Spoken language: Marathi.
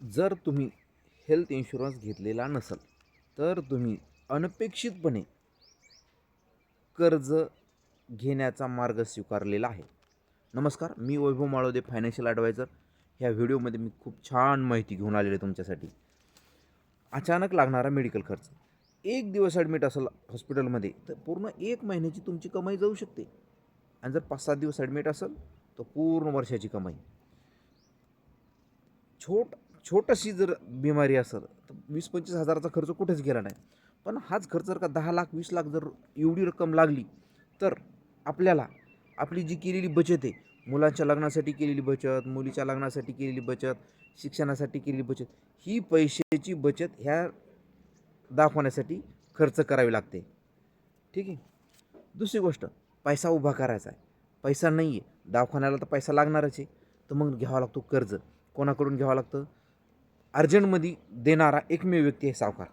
जर तुम्ही हेल्थ इन्शुरन्स घेतलेला नसाल तर तुम्ही अनपेक्षितपणे कर्ज घेण्याचा मार्ग स्वीकारलेला आहे. नमस्कार मी वैभव माळोदे फायनान्शियल ॲडवायझर ह्या व्हिडिओमध्ये मी खूप छान माहिती घेऊन आलेली आहे तुमच्यासाठी. अचानक लागणारा मेडिकल खर्च. एक दिवस ॲडमिट असेल हॉस्पिटलमध्ये तर पूर्ण एक महिन्याची तुमची कमाई जाऊ शकते. आणि जर पाच सात दिवस ॲडमिट असेल तर पूर्ण वर्षाची कमाई. छोट छोटीशी जर बिमारी असेल तर वीस पंचवीस हजाराचा खर्च कुठेच गेला नाही. पण हाच खर्च जर का दहा लाख वीस लाख जर एवढी रक्कम लागली तर आपल्याला आपली जी केलेली बचत आहे मुलांच्या लग्नासाठी केलेली बचत मुलीच्या लग्नासाठी केलेली बचत शिक्षणासाठी केलेली बचत ही पैशाची बचत ह्या दाखवण्यासाठी खर्च करावी लागते. ठीक आहे? दुसरी गोष्ट पैसा उभा करायचा आहे. पैसा नाही आहे दवाखान्याला तर पैसा लागणारच आहे. तर मग घ्यावा लागतो कर्ज. कोणाकडून घ्यावं लागतं? अर्जंटमध्ये देणारा एकमेव व्यक्ती आहे सावकार.